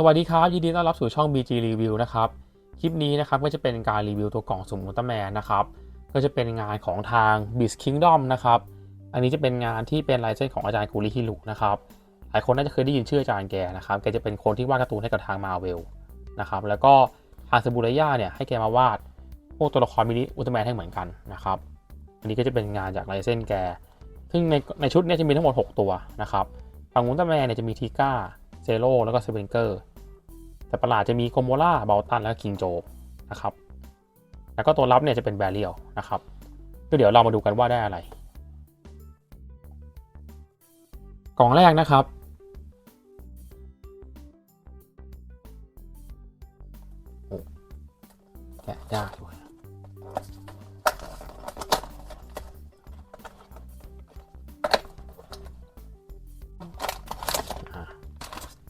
สวัสดีครับ ยินดีต้อนรับสู่ช่อง BG Review นะครับ คลิปนี้นะครับก็จะเป็นการรีวิวตัวกล่องสุ่มอุลตร้าแมนนะครับ ก็จะเป็นงานของทาง b i z Kingdom นะครับ อันนี้จะเป็นงานที่เป็นลายเส้นของอาจารย์กูริฮิรุนะครับ หลายคนน่าจะเคยได้ยินชื่ออาจารย์แกนะครับ แกจะเป็นคนที่วาดการ์ตูนให้กับทางมาเวลนะครับ แล้วก็ทางซาบูไรย่าเนี่ยให้แกมาวาดพวกตัวละครมินิอุลตร้าแมนให้เหมือนกันนะครับ อันนี้ก็จะเป็นงานจากลายเส้นแก ซึ่งในในชุดนี้จะมีทั้งหมด 6 ตัวนะครับ ฝั่งอุลตร้าแมนเนี่ยจะมีทีก้า เซโร่แล้วก็เซเวนเกอร์ แต่ประหลาดจะมีโกโมล่าเบลตันแล้วก็คิงโจนะครับ แล้วก็ตัวรับเนี่ยจะเป็นแบรเรียลนะครับก็เดี๋ยวเรามาดูกันว่าได้อะไร กล่องแรกนะครับ แกะยากด้วย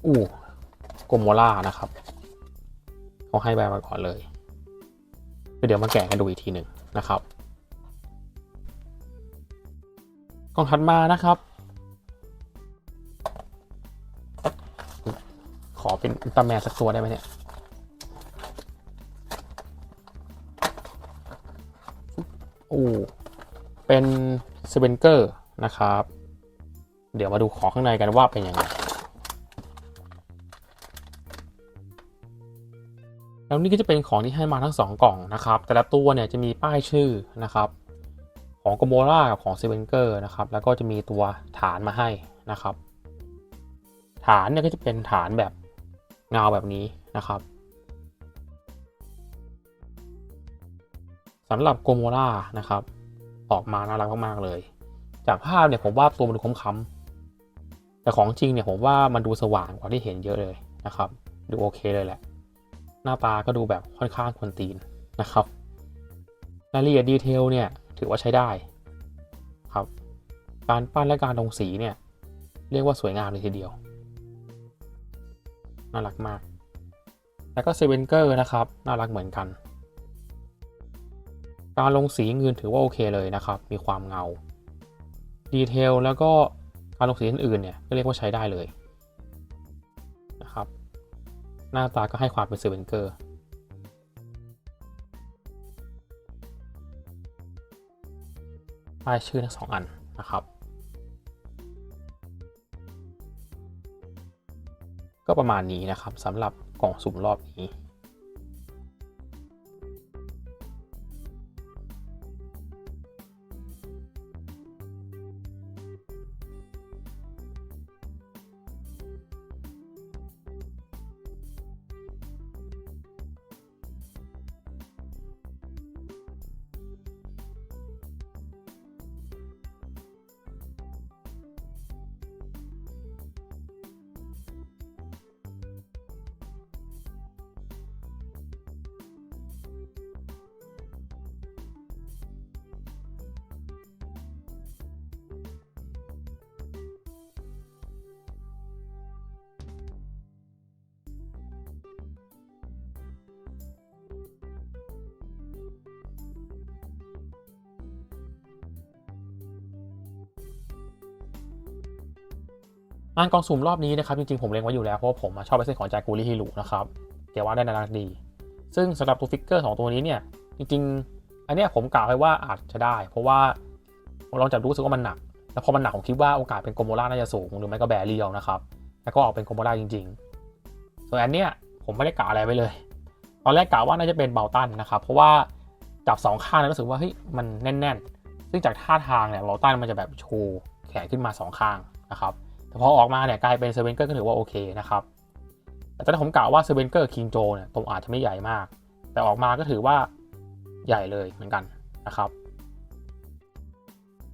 อู้ โกโมล่านะครับเขาให้ใบมาก่อนเลยเดี๋ยวมาแกะกันดูอีกทีหนึ่งนะครับกล่องถัดมานะครับ ขอเป็นอุลตร้าแมนสักตัวได้ไหมเนี่ยโอ้เป็นสเวนเกอร์นะครับ เดี๋ยวมาดูของข้างในกันว่าเป็นยังไง แล้วนี่ก็จะเป็นของที่ให้มาทั้ง 2 กล่องนะครับ แต่ละตัวเนี่ยจะมีป้ายชื่อนะครับ ของโกโมล่ากับของเซเวนเกอร์นะครับ แล้วก็จะมีตัวฐานมาให้นะครับ ฐานเนี่ยก็จะเป็นฐานแบบเงาแบบนี้นะครับสำหรับโกโมล่านะครับ ออกมาน่ารักมากๆเลย จากภาพเนี่ยผมว่าตัวมันดูค้ำๆแต่ของจริงเนี่ยผมว่ามันดูสว่างกว่าที่เห็นเยอะเลยนะครับ ดูโอเคเลยแหละ หน้าตาก็ดูแบบค่อนข้างควนตีนนะครับรายละเอียดดีเทลเนี่ยถือว่าใช้ได้ครับ การปั้นและการลงสีเนี่ยเรียกว่าสวยงามเลยทีเดียว น่ารักมาก แล้วก็เซเวนเกอร์นะครับ น่ารักเหมือนกัน การลงสีเงินถือว่าโอเคเลยนะครับ มีความเงา ดีเทลแล้วก็การลงสีอื่นๆเนี่ยก็เรียกว่าใช้ได้เลย หน้าตาก็ให้ความเป็นเซเวนเกอร์ ป้ายชื่อทั้งสองอันนะครับ ก็ประมาณนี้นะครับสำหรับกล่องสุ่มรอบนี้ งานกองสุ่มรอบนี้นะครับจริงๆผมเล็งไว้อยู่แล้วเพราะว่าผมชอบไปเส้นของจากูริฮิรุนะครับเกี่ยวว่าได้น่ารักดี ซึ่งสำหรับตัวฟิกเกอร์สองตัวนี้เนี่ยจริงๆ อันนี้ผมกล่าวไว้ว่าอาจจะได้ เพราะว่าผมลองจับดูรู้สึกว่ามันหนัก แล้วพอมันหนักผมคิดว่าโอกาสเป็นโกโมล่าน่าจะสูงหรือไม่ก็แบเรียลนะครับแล้วก็ออกเป็นโกโมล่าจริงๆ ส่วนอันเนี้ยผมไม่ได้กะอะไรไว้เลย ตอนแรกกะว่าน่าจะเป็นเบลตันนะครับเพราะว่าจับสองข้างแล้วรู้สึกว่าเฮ้ยมันแน่น ๆ ซึ่งจากท่าทางเนี่ยเบลตันมันจะแบบชูแขนขึ้นมาสองข้างนะครับ แต่พอออกมาเนี่ยกลายเป็นเซเวนเกอร์ก็ถือว่าโอเคนะครับ แต่ตอนนี้ผมกล่าวว่าเซเวนเกอร์คิงโจเนี่ยผมอาจจะไม่ใหญ่มาก แต่ออกมาก็ถือว่าใหญ่เลยเหมือนกันนะครับ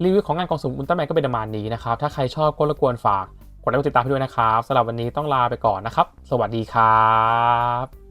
รีวิวของงานกองสุ่มอุลตร้าแมนก็เป็นประมาณนี้นะครับ ถ้าใครชอบก็รบกวนฝากกดไลค์กดติดตามให้ด้วยนะครับสำหรับวันนี้ต้องลาไปก่อนนะครับ สวัสดีครับ